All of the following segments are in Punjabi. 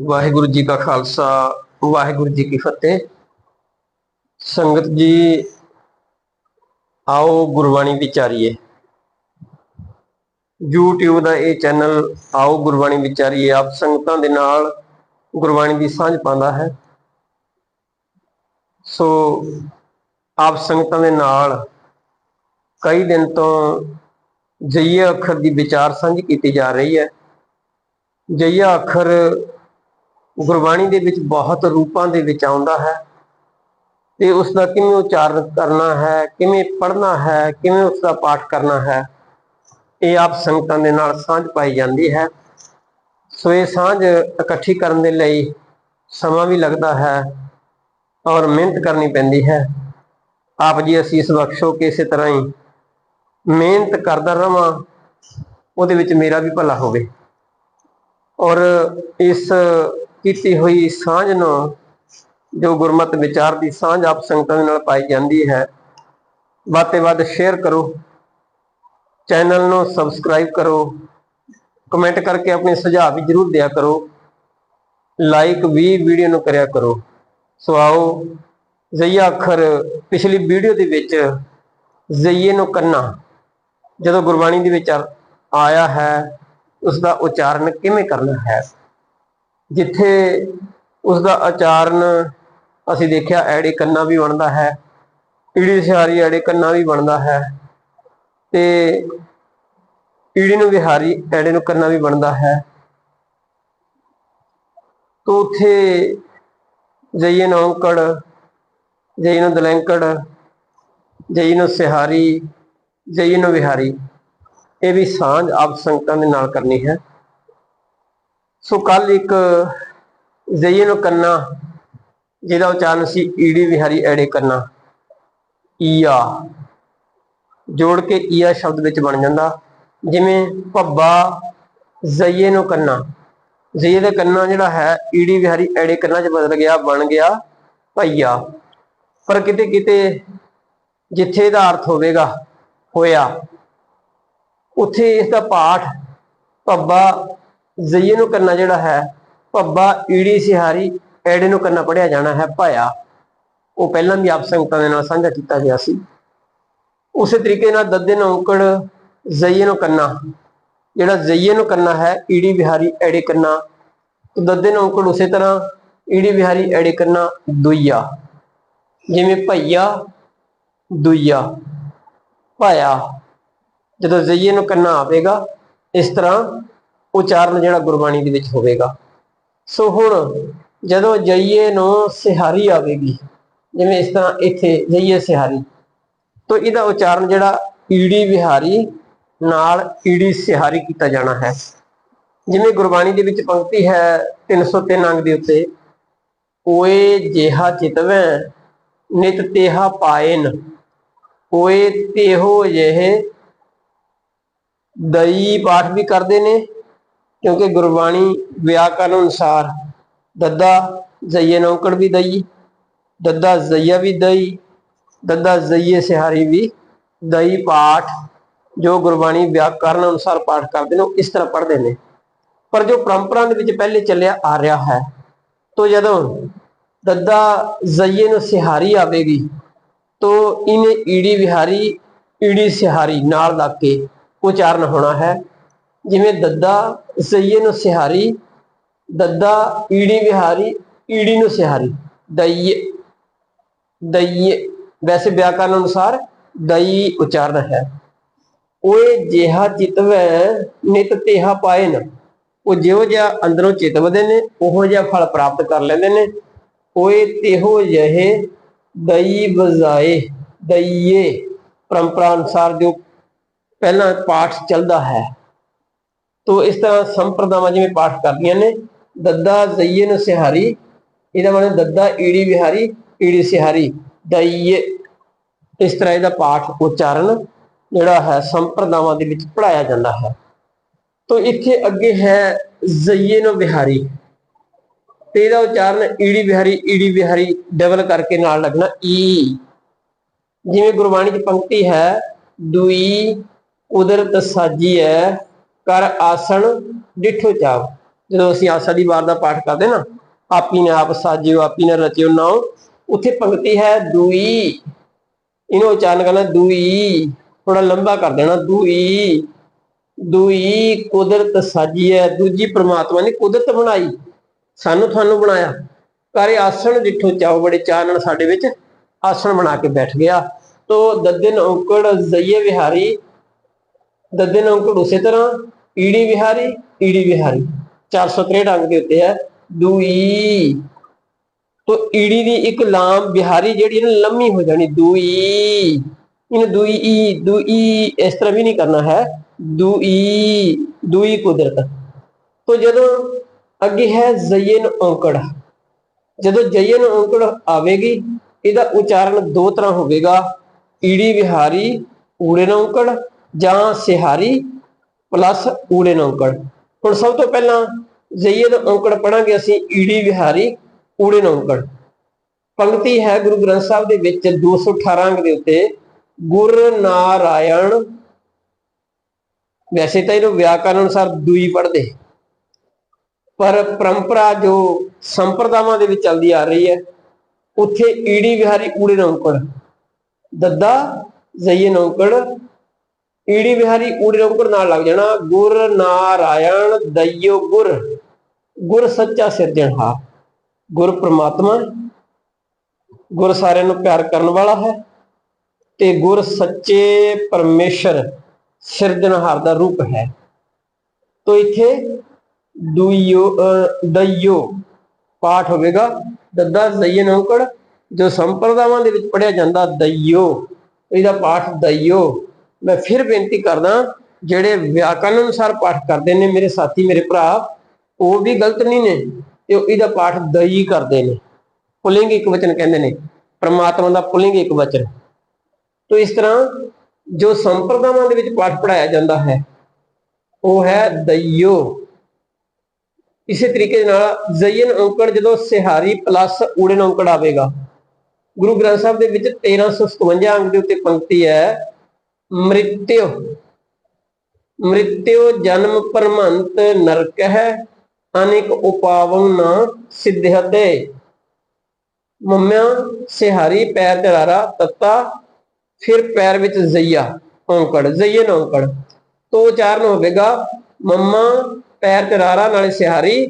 ਵਾਹਿਗੁਰੂ ਜੀ ਕਾ ਖਾਲਸਾ, ਵਾਹਿਗੁਰੂ ਜੀ ਕੀ ਫਤਿਹ। ਸੰਗਤ ਜੀ, ਆਓ ਗੁਰਬਾਣੀ ਵਿਚਾਰੀਏ। YouTube ਦਾ ਇਹ ਚੈਨਲ, ਆਓ ਗੁਰਬਾਣੀ ਵਿਚਾਰੀਏ। ਆਪ ਸੰਗਤਾਂ ਦੇ ਨਾਲ ਗੁਰਬਾਣੀ ਦੀ ਸਾਂਝ ਪਾਉਂਦਾ ਹੈ। ਸੋ, ਆਪ ਸੰਗਤਾਂ ਦੇ ਨਾਲ ਕਈ ਦਿਨ ਤੋਂ ਜਈਆ ਅੱਖਰ ਦੀ ਵਿਚਾਰ ਸਾਂਝੀ ਕੀਤੀ ਜਾ ਰਹੀ ਹੈ। ਜਈਆ ਅੱਖਰ ਗੁਰਬਾਣੀ ਦੇ ਵਿੱਚ ਬਹੁਤ ਰੂਪਾਂ ਦੇ ਵਿੱਚ ਆਉਂਦਾ ਹੈ। ਤੇ ਉਸ ਦਾ ਕਿਵੇਂ ਉਚਾਰਨ ਕਰਨਾ ਹੈ, ਕਿਵੇਂ ਪੜ੍ਹਨਾ ਹੈ, ਕਿਵੇਂ ਉਸ ਦਾ ਪਾਠ ਕਰਨਾ ਹੈ, ਇਹ ਆਪ ਸੰਗਤਾਂ ਦੇ ਨਾਲ ਸਾਂਝ ਪਾਈ ਜਾਂਦੀ ਹੈ। ਸੋ ਇਹ ਸਾਂਝ ਇਕੱਠੀ ਕਰਨ ਦੇ ਲਈ ਸਮਾਂ ਵੀ ਲੱਗਦਾ ਹੈ ਔਰ ਮਿਹਨਤ ਕਰਨੀ ਪੈਂਦੀ ਹੈ। ਆਪ ਜੀ ਅਸੀਸ ਬਖਸ਼ੋ ਕਿ ਇਸੇ ਤਰ੍ਹਾਂ ਹੀ ਮਿਹਨਤ ਕਰਦਾ ਰਵਾਂ, ਉਹਦੇ ਵਿੱਚ ਮੇਰਾ ਵੀ ਭਲਾ ਹੋਵੇ। ਔਰ ਇਸ ਕੀਤੀ ਹੋਈ ਸਾਂਝ ਨੂੰ ਜੋ ਗੁਰਮਤ ਵਿਚਾਰ ਦੀ ਸਾਂਝ ਆਪ ਸੰਗਤਾਂ ਦੇ ਨਾਲ ਪਾਈ ਜਾਂਦੀ ਹੈ ਵੱਧ ਤੋਂ ਵੱਧ ਸ਼ੇਅਰ ਕਰੋ ਚੈਨਲ ਨੂੰ ਸਬਸਕ੍ਰਾਈਬ ਕਰੋ ਕਮੈਂਟ ਕਰਕੇ ਆਪਣੇ ਸੁਝਾਅ ਵੀ ਜਰੂਰ ਦਿਆ ਕਰੋ ਲਾਈਕ ਵੀ ਵੀਡੀਓ ਨੂੰ ਕਰਿਆ ਕਰੋ। ਸੋ ਆਓ ਜ਼ਈਆ ਅੱਖਰ ਪਿਛਲੀ ਵੀਡੀਓ ਦੇ ਵਿੱਚ ਜ਼ਈਏ ਨੂੰ ਕੰਨਾ। ਜਦੋਂ ਗੁਰਬਾਣੀ ਦੇ ਵਿੱਚ ਆਇਆ ਹੈ ਉਸ ਦਾ ਉਚਾਰਨ ਕਿਵੇਂ ਕਰਨਾ ਹੈ? ਜਿੱਥੇ ਉਸ ਦਾ ਉਚਾਰਨ ਅਸੀਂ ਦੇਖਿਆ ਐੜੇ ਕੰਨਾ ਵੀ ਬਣਦਾ ਹੈ ਈੜੀ ਸਿਹਾਰੀ ਐੜੇ ਕੰਨਾ ਵੀ ਬਣਦਾ ਹੈ ਤੇ ਈੜੀ ਨੂੰ ਵਿਹਾਰੀ ਐੜੇ ਨੂੰ ਕੰਨਾ ਵੀ ਬਣਦਾ ਹੈ। ਤੋ ਉਥੇ ਜਈਏ ਨੂੰ ਔਂਕੜ ਜਈ ਨੂੰ ਦਲੈਂਕੜ, ਜਈ ਨੂੰ ਸਿਹਾਰੀ, ਜਈ ਨੂੰ ਵਿਹਾਰੀ, ਇਹ ਵੀ ਸਾਂਝ ਆਪ ਸੰਗਤਾਂ ਦੇ ਨਾਲ ਕਰਨੀ ਹੈ। ਸੋ ਕੱਲ ਇੱਕ ਜਈ ਨੂੰ ਕੰਨਾ, ਜਿਹਦਾ ਉਚਾਰਨ ਸੀ ਈੜੀ ਵਿਹਾਰੀ ਐੜੇ ਕੰਨਾ, ਈਆ। ਜੋੜ ਕੇ ਈਆ ਸ਼ਬਦ ਵਿੱਚ ਬਣ ਜਾਂਦਾ, ਜਿਵੇਂ ਭੱਬਾ ਜ਼ਈਏ ਨੂੰ ਕੰਨਾ। ਜ਼ਈਏ ਦਾ ਕੰਨਾ ਜਿਹੜਾ ਹੈ, ਈੜੀ ਵਿਹਾਰੀ ਐੜੇ ਕੰਨਾ ਚ ਬਦਲ ਗਿਆ, ਬਣ ਗਿਆ ਭਈਆ। ਪਰ ਕਿਤੇ ਕਿਤੇ ਜਿੱਥੇ ਇਹਦਾ ਅਰਥ ਹੋਵੇਗਾ, ਹੋਇਆ। ਉੱਥੇ ਇਸ ਦਾ ਪਾਠ ਭੱਬਾ ਜ਼ਈਏ ਨੂੰ ਕਰਨਾ ਜਿਹੜਾ ਹੈ, ਭੱਬਾ ਈੜੀ ਸਿਹਾਰੀ, ਐੜੇ ਨੂੰ ਕਰਨਾ ਪੜਿਆ ਜਾਣਾ ਹੈ ਭਾਇਆ। ਉਹ ਪਹਿਲਾਂ ਵੀ ਆਪ ਸੰਗਤਾਂ ਦੇ ਨਾਲ ਸਾਂਝਾ ਕੀਤਾ ਗਿਆ ਸੀ। ਉਸੇ ਤਰੀਕੇ ਨਾਲ ਦੱਦੇ ਨੂੰ ਔਂਕੜ ਜ਼ਈਏ ਨੂੰ ਕਰਨਾ ਜਿਹੜਾ ਜ਼ਈਏ ਨੂੰ ਕਰਨਾ ਹੈ, ਈੜੀ ਵਿਹਾਰੀ, ਐੜੇ ਕਰਨਾ ਤੇ ਦੱਦੇ ਨੂੰ ਔਂਕੜ ਉਸੇ ਤਰ੍ਹਾਂ, ਈੜੀ ਵਿਹਾਰੀ, ਐੜੇ ਕਰਨਾ ਦੁਈਆ। ਜਿਵੇਂ ਭਈਆ, ਦੁਈਆ, ਭਾਇਆ। ਜਦੋਂ ਜ਼ਈਏ ਨੂੰ ਕੰਨਾ ਆਵੇਗਾ, ਇਸ ਤਰ੍ਹਾਂ ਉਚਾਰਨ ਜਿਹੜਾ ਗੁਰਬਾਣੀ ਦੇ ਵਿੱਚ ਹੋਵੇਗਾ। ਸੋ ਹੁਣ ਜਦੋਂ ਜਈਏ ਨੂੰ ਸਿਹਾਰੀ ਆਵੇਗੀ, ਜਿਵੇਂ ਇਸ ਤਰ੍ਹਾਂ ਇੱਥੇ ਜਈਏ ਸਿਹਾਰੀ, ਤਾਂ ਇਹਦਾ ਉਚਾਰਨ ਜਿਹੜਾ ਈੜੀ ਵਿਹਾਰੀ ਨਾਲ ਈੜੀ ਸਿਹਾਰੀ ਕੀਤਾ ਜਾਣਾ ਹੈ। ਜਿਵੇਂ ਗੁਰਬਾਣੀ ਦੇ ਵਿੱਚ ਪੰਕਤੀ ਹੈ 303 ਅੰਗ ਦੇ ਉੱਤੇ, ਕੋਏ ਜਿਹਾ ਚਿਤਵੈ, ਨਿਤ ਤੇਹਾ ਪਾਇਨ ਕੋਏ ਤੇਹੋ ਜਿਹੇ, ਦਈ ਪਾਠ ਵੀ ਕਰਦੇ ਨੇ ਕਿਉਂਕਿ ਗੁਰਬਾਣੀ ਵਿਆਕਰਨ ਅਨੁਸਾਰ ਦੱਦਾ ਜ਼ਈਏ ਨੌਕੜ ਵੀ ਦਈ, ਦੱਦਾ ਜ਼ਈਆ ਵੀ ਦਈ, ਦੱਦਾ ਜ਼ਈਏ ਸਿਹਾਰੀ ਵੀ ਦਈ ਪਾਠ, ਜੋ ਗੁਰਬਾਣੀ ਵਿਆਕਰਨ ਅਨੁਸਾਰ ਪਾਠ ਕਰਦੇ ਨੇ, ਉਹ ਇਸ ਤਰ੍ਹਾਂ ਪੜ੍ਹਦੇ ਨੇ। ਪਰ ਜੋ ਪਰੰਪਰਾ ਦੇ ਵਿੱਚ ਪਹਿਲੇ ਚੱਲਿਆ ਆ ਰਿਹਾ ਹੈ, ਤੋ ਜਦੋਂ ਦੱਦਾ ਜ਼ਈਏ ਨੂੰ ਸਿਹਾਰੀ ਆਵੇਗੀ, ਤੋ ਇਹਨੇ ਈੜੀ ਵਿਹਾਰੀ, ਈੜੀ ਸਿਹਾਰੀ ਨਾਲ ਲੱਗ ਕੇ ਉਚਾਰਨ ਹੋਣਾ ਹੈ। ਜਿਵੇਂ ਦੱਦਾ ਜ਼ਈਏ ਨੂੰ ਸਿਹਾਰੀ, ਦੱਦਾ ਈੜੀ ਵਿਹਾਰੀ, ਈੜੀ ਨੂੰ ਸਿਹਾਰੀ, ਦਈਏ ਦਈਏ। ਵੈਸੇ ਵਿਆਕਰਨ ਅਨੁਸਾਰ ਦਈ ਉਚਾਰਨ ਹੈ। ਓਏ ਜਿਹਾ ਚਿਤਵੈ ਨਿਤ ਤੇਹਾ ਪਾਇਨ। ਉਹ ਜਿਹੋ ਜਿਹਾ ਅੰਦਰੋਂ ਚਿਤਵਦੇ ਨੇ, ਉਹੋ ਜਿਹਾ ਫਲ ਪ੍ਰਾਪਤ ਕਰ ਲੈਂਦੇ ਨੇ। ਓਏ ਤੇਹੋ ਜਿਹੇ ਦਈ ਬਜ਼ਾਏ ਦਈਏ। ਪਰੰਪਰਾ ਅਨੁਸਾਰ ਜੋ ਪਹਿਲਾਂ ਪਾਠ ਚੱਲਦਾ ਹੈ ਤੋ ਇਸ ਤਰ੍ਹਾਂ ਸੰਪਰਦਾਵਾਂ ਜਿਵੇਂ ਪਾਠ ਕਰਦੀਆਂ ਨੇ, ਦੱਦਾ ਜ਼ਈਏ ਨੂੰ ਸਿਹਾਰੀ, ਇਹਦਾ ਮਤਲਬ ਦੱਦਾ ਈੜੀ ਵਿਹਾਰੀ, ਈੜੀ ਸਿਹਾਰੀ, ਦਈਏ। ਇਸ ਤਰ੍ਹਾਂ ਇਹਦਾ ਪਾਠ ਉਚਾਰਨ ਜਿਹੜਾ ਹੈ, ਸੰਪਰਦਾਵਾਂ ਦੇ ਵਿੱਚ ਪੜਾਇਆ ਜਾਂਦਾ ਹੈ। ਤੋ ਇੱਥੇ ਅੱਗੇ ਹੈ ਜ਼ਈਏ ਨੂੰ ਵਿਹਾਰੀ। ਤੇ ਇਹਦਾ ਉਚਾਰਨ ਈੜੀ ਵਿਹਾਰੀ ਈੜੀ ਵਿਹਾਰੀ, ਡਬਲ ਕਰਕੇ ਨਾਲ ਲੱਗਣਾ ਈ। ਜਿਵੇਂ ਗੁਰਬਾਣੀ ਦੀ ਪੰਕਤੀ ਹੈ, ਦੁਈ ਕੁਦਰਤ ਸਾਜੀ ਹੈ ਕਰ ਆਸਣ ਡਿਠੋ ਚਾਵ। ਜਦੋਂ ਅਸੀਂ ਆਸਾ ਦੀ ਵਾਰ ਦਾ ਪਾਠ ਕਰਦੇ ਨਾ, ਆਪੀ ਨੇ ਆਪ ਸਾਜਿਓ, ਆਪੀ ਨੇ ਰਚਿਓ, ਨਾਉ, ਉੱਥੇ ਪੰਕਤੀ ਹੈ ਦੂਈ। ਇਹਨੂੰ ਉਚਾਰਨ ਕਰਨਾ ਦੂਈ। ਥੋੜਾ ਲੰਬਾ ਕਰ ਦੇਣਾ ਦੂਈ। ਦੂਈ ਕੁਦਰਤ ਸਾਜੀ ਹੈ। ਦੂਜੀ ਪ੍ਰਮਾਤਮਾ ਨੇ ਕੁਦਰਤ ਬਣਾਈ। ਸਾਨੂੰ ਤੁਹਾਨੂੰ ਬਣਾਇਆ। ਕਾਰੇ ਆਸਣ ਜਿੱਥੋਂ ਚਾਓ ਬੜੇ ਚਾਅ ਨਾਲ ਸਾਡੇ ਵਿੱਚ ਆਸਣ ਬਣਾ ਕੇ ਬੈਠ ਗਿਆ। ਤੋ ਦਦਨ ਔਕੜ, ਜ਼ਈਏ ਵਿਹਾਰੀ ਦਦਨ ਔਂਕੜ ਉਸੇ ਤਰ੍ਹਾਂ, ਈੜੀ ਵਿਹਾਰੀ ਈੜੀ ਵਿਹਾਰੀ। 463 ਅੰਗ ਦੇ ਉੱਤੇ ਹੈ। ਦੂਈ, ਤੋ ਈੜੀ ਦੀ ਇੱਕ ਲਾਮ ਬਿਹਾਰੀ ਜਿਹੜੀ ਇਹਨੂੰ ਲੰਮੀ ਹੋ ਜਾਣੀ। ਦੂਈ, ਇਹਨੂੰ ਦੂਈ ਈ, ਦੂਈ ਇਸ ਤਰ੍ਹਾਂ ਵੀ ਨਹੀਂ ਕਰਨਾ ਹੈ। ਦੂਈ ਦੂਈ ਕੁਦਰਤ। ਤੋ ਜਦੋਂ ਅੱਗੇ ਹੈ ਜ਼ਯਨ ਔਂਕੜ। ਜਦੋਂ ਜਯਨ ਔਂਕੜ ਆਵੇਗੀ, ਇਹਦਾ ਉਚਾਰਨ ਦੋ ਤਰ੍ਹਾਂ ਹੋਵੇਗਾ। ਈੜੀ ਵਿਹਾਰੀ, ਊੜੇ ਔਂਕੜ ਜਾਂ ਸਿਹਾਰੀ ਪਲੱਸ ਊੜੇ ਨੌਕੜ ਹੁਣ ਸਭ ਤੋਂ ਪਹਿਲਾਂ ਜਯਨ ਔਂਕੜ ਪੜਾਂਗੇ ਅਸੀਂ, ਈੜੀ ਵਿਹਾਰੀ ਊੜੇ ਨੌਕੜ ਪੰਕਤੀ ਹੈ ਗੁਰੂ ਗ੍ਰੰਥ ਸਾਹਿਬ ਦੇ ਵਿੱਚ 218 ਅੰਗ ਦੇ ਉੱਤੇ, ਗੁਰ ਨਾਰਾਇਣ, ਵੈਸੇ ਤਾਂ ਇਹਨੂੰ ਵਿਆਕਰਨ ਅਨੁਸਾਰ ਦੂਈ ਪੜ੍ਹਦੇ। ਪਰ ਪਰੰਪਰਾ ਜੋ ਸੰਪਰਦਾਵਾਂ ਦੇ ਵਿੱਚ ਚੱਲਦੀ ਆ ਰਹੀ ਹੈ, ਉੱਥੇ ਈੜੀ ਵਿਹਾਰੀ ਊੜੇ ਨੌਕੜ ਦੱਦਾ, ਜ਼ਈਏ ਨੌਕੜ ਈੜੀ ਵਿਹਾਰੀ ਊੜੇ ਨੌਕੜ ਨਾਲ ਲੱਗ ਜਾਣਾ। ਗੁਰ ਨਾਰਾਇਣ ਦਈਓ ਗੁਰ। ਗੁਰ ਸੱਚਾ ਸਿਰਜਣਹਾਰ ਗੁਰ ਪ੍ਰਮਾਤਮਾ। ਗੁਰ ਸਾਰਿਆਂ ਨੂੰ ਪਿਆਰ ਕਰਨ ਵਾਲਾ ਹੈ ਤੇ ਗੁਰ ਸੱਚੇ ਪਰਮੇਸ਼ਰ ਸਿਰਜਣਹਾਰ ਦਾ ਰੂਪ ਹੈ। ਤੋ ਇੱਥੇ ਦੁਈਓ ਅਹ, ਦਈਓ ਪਾਠ ਹੋਵੇਗਾ। ਦੱਦਾ ਜ਼ਈਨ ਔਂਕੜ ਜੋ ਸੰਪਰਦਾਵਾਂ ਦੇ ਵਿੱਚ ਪੜਿਆ ਜਾਂਦਾ ਦਈਓ। ਇਹਦਾ ਪਾਠ ਦਈਓ। ਮੈਂ ਫਿਰ ਬੇਨਤੀ ਕਰਦਾ ਜਿਹੜੇ ਵਿਆਕਰਨ ਅਨੁਸਾਰ ਪਾਠ ਕਰਦੇ ਨੇ ਮੇਰੇ ਸਾਥੀ, ਮੇਰੇ ਭਰਾ, ਉਹ ਵੀ ਗਲਤ ਨਹੀਂ ਨੇ ਤੇ ਉਹ ਇਹਦਾ ਪਾਠ ਦਈ ਕਰਦੇ ਨੇ। ਪੁਲਿੰਗ ਇੱਕ ਵਚਨ ਕਹਿੰਦੇ ਨੇ, ਪ੍ਰਮਾਤਮਾ ਦਾ ਪੁਲਿੰਗ ਇੱਕ ਵਚਨ। ਤੋ ਇਸ ਤਰ੍ਹਾਂ ਜੋ ਸੰਪਰਦਾਵਾਂ ਦੇ ਵਿੱਚ ਪਾਠ ਪੜਾਇਆ ਜਾਂਦਾ ਹੈ, ਉਹ ਹੈ ਦਈਓ। ਇਸੇ ਤਰੀਕੇ ਦੇ ਨਾਲ ਜ਼ਯਨ ਔਂਕੜ ਜਦੋਂ ਸਿਹਾਰੀ ਪਲੱਸ ਊੜੇ ਔਂਕੜ ਆਵੇਗਾ, ਗੁਰੂ ਗ੍ਰੰਥ ਸਾਹਿਬ ਦੇ ਵਿੱਚ 1357 ਅੰਕ ਦੇ ਉੱਤੇ ਪੰਕਤੀ ਹੈ ਮ੍ਰਿਤਿਓ। ਮ੍ਰਿਤਿਓ ਜਨਮ ਪਰਮੰਤ ਨਰਕ ਹੈ, ਅਨੇਕ ਉਪਾਵਨ ਨਾ ਸਿੱਧਹਤੇ ਮੰਮਿਆ, ਸਿਹਾਰੀ, ਪੈਰ ਜਰਾਰਾ ਤੱਤਾ, ਫਿਰ ਪੈਰ ਵਿੱਚ ਜ਼ਈਆ, ਔਂਕੜ ਜ਼ਈਨ ਔਂਕੜ। ਤੋ ਉਚਾਰਨ ਹੋਵੇਗਾ ਮੰਮਾ, ਪੈਰ ਜਰਾਰਾ ਨਾਲੇ ਸਿਹਾਰੀ,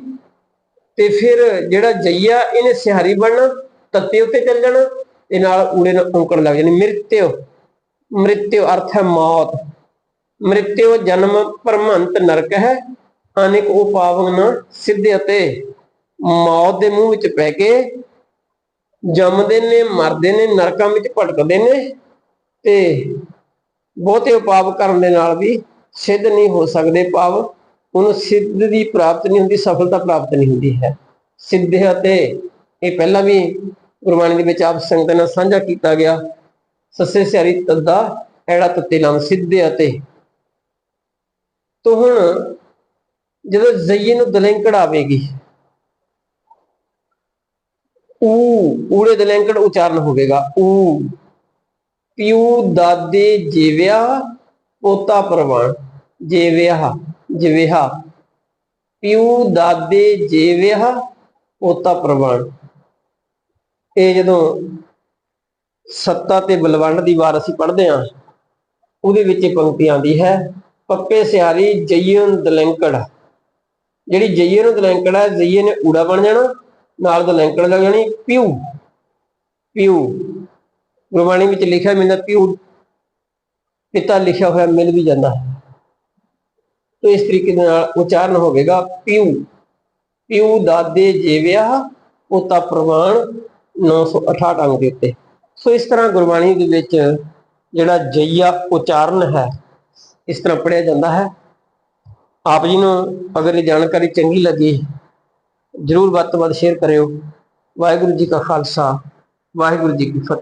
ਤੇ ਫਿਰ ਜਿਹੜਾ ਜਈਆ, ਇਹਨੇ ਸਿਹਾਰੀ ਬਣਨਾ, ਤੱਤੇ ਉੱਤੇ ਚੱਲ ਜਾਣਾ ਤੇ ਨਾਲ ਊੜੇ ਨਾਲ ਔਂਕੜ ਲੱਗ ਜਾਣੀ, ਮ੍ਰਿਤਿਓ। ਮ੍ਰਿਤਿਓ ਅਰਥ ਹੈ ਮੌਤ। ਮ੍ਰਿਤਿਓ ਜਨਮ ਭਰਮੰਤ ਨਰਕ ਹੈ, ਅਨੇਕ ਉਪਾਵਨ ਸਿੱਧੇ ਅਤੇ ਮੌਤ ਦੇ ਮੂੰਹ ਵਿੱਚ ਪੈ ਕੇ ਜੰਮਦੇ ਨੇ, ਮਰਦੇ ਨੇ, ਨਰਕਾਂ ਵਿੱਚ ਭਟਕਦੇ ਨੇ ਤੇ ਬਹੁਤੇ ਉਪਾਵ ਕਰਨ ਦੇ ਨਾਲ ਵੀ ਸਿੱਧ ਨਹੀਂ ਹੋ ਸਕਦੇ ਪਾਵ। ਉਹਨੂੰ ਸਿੱਧ ਦੀ ਪ੍ਰਾਪਤ ਨਹੀਂ ਹੁੰਦੀ, ਸਫਲਤਾ ਪ੍ਰਾਪਤ ਨਹੀਂ ਹੁੰਦੀ ਹੈ। ਸਿੱਧੇ ਅਤੇ ਇਹ ਪਹਿਲਾਂ ਵੀ ਗੁਰਬਾਣੀ ਦੇ ਵਿੱਚ ਆਪ ਸੰਗਤ ਨਾਲ ਸਾਂਝਾ ਕੀਤਾ ਗਿਆ। ਸੱਸੇ ਸਿਆਰੀ ਤੱਦਾ, ਐੜਾ ਤੱਤੇ ਲਾਮ ਸਿੱਧੇ ਅਤੇ ਤੋ ਹੁਣ ਜਦੋਂ ਜ਼ਈਏ ਨੂੰ ਦਲੈਂਕੜ ਆਵੇਗੀ ਊ, ਊੜੇ ਦਲੈਂਕੜ ਉਚਾਰਨ ਹੋਵੇਗਾ। ਊ ਪਿਉ ਦਾਦੇ ਜੀਵਿਆ ਪੋਤਾ ਪ੍ਰਵਾਨ ਜੀਵਿਆ, ਜਿਵਿਆ ਪਿਉ ਦਾਦੇ ਜੀਵਿਆ ਪੋਤਾ ਪ੍ਰਵਾਨ ਇਹ ਜਦੋਂ ਸੱਤਾ ਤੇ ਬਲਵੰਡ ਦੀ ਵਾਰ ਅਸੀਂ ਪੜ੍ਹਦੇ ਹਾਂ। ਉਹਦੇ ਵਿੱਚ ਇਹ ਪੰਕਤੀ ਆਉਂਦੀ ਹੈ, ਪੱਪੇ ਸਿਆਰੀ ਜਈਨ ਦਲੈਂਕੜ। ਜਿਹੜੀ ਜਈਏ ਨੂੰ ਦਲੈਂਕੜ ਹੈ, ਜਈਏ ਨੇ ਊੜਾ ਬਣ ਜਾਣਾ, ਨਾਲ ਦਲੈਂਕੜ ਲੱਗ ਜਾਣੀ ਪਿਉ ਪਿਉ ਗੁਰਬਾਣੀ ਵਿੱਚ ਲਿਖਿਆ ਮਿਲਦਾ ਪਿਉ ਪਿਤਾ ਲਿਖਿਆ ਹੋਇਆ ਮਿਲ ਵੀ ਜਾਂਦਾ। ਹੈ ਤੋ ਇਸ ਤਰੀਕੇ ਦੇ ਨਾਲ ਉਚਾਰਨ ਹੋਵੇਗਾ ਪਿਉ ਪਿਉ ਦਾਦੇ ਜੀਵਿਆ ਤਾਂ ਪ੍ਰਵਾਨ 968 ਅੰਗ ਦੇ ਉੱਤੇ। ਸੋ ਇਸ ਤਰ੍ਹਾਂ ਗੁਰਬਾਣੀ ਦੇ ਵਿੱਚ ਜਿਹੜਾ ਜਈਆ ਉਚਾਰਨ ਹੈ, ਇਸ ਤਰ੍ਹਾਂ ਪੜਿਆ ਜਾਂਦਾ ਹੈ। ਆਪ ਜੀ ਨੂੰ ਅਗਰ ਇਹ ਜਾਣਕਾਰੀ ਚੰਗੀ ਲੱਗੀ, ਜਰੂਰ ਵੱਧ ਤੋਂ ਵੱਧ ਸ਼ੇਅਰ ਕਰਿਓ। ਵਾਹਿਗੁਰੂ ਜੀ ਕਾ ਖਾਲਸਾ, ਵਾਹਿਗੁਰੂ ਜੀ ਕੀ ਫਤਿਹ।